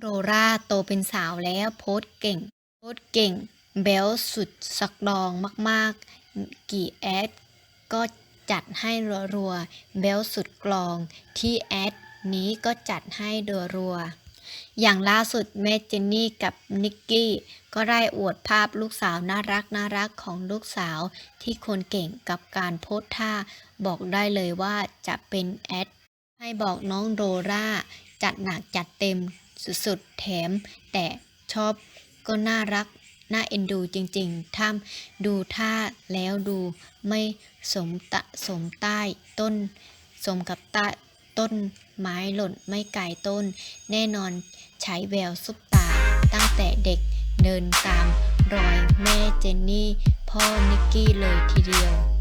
โรราโตเป็นสาวแล้วโพสเก่ง โพสเก่งแบลสุดสักดองมากๆ กี่แอดก็จัดให้รัวๆแบลสุดกลองที่แอดนี้ก็จัดให้รัวๆอย่างล่าสุดแม่เจนนี่กับนิกกี้ก็ได้อวดภาพลูกสาวน่ารักน่ารักของลูกสาวที่คนเก่งกับการโพสท่า บอกได้เลยว่าจะเป็นแอดให้บอกน้องโรราจัดหนักจัดเต็ม สุดๆ แถม แต่ชอบก็น่ารัก น่าเอ็นดูจริงๆถ้าดูท่าแล้วดูไม่สมตะสมใต้ต้น สมกับใต้ต้น ไม้หล่นไม่ไกลต้น แน่นอนใช้แววซุปตา ตั้งแต่เด็กเดินตามรอยแม่เจนนี่ พ่อนิกกี้เลยทีเดียว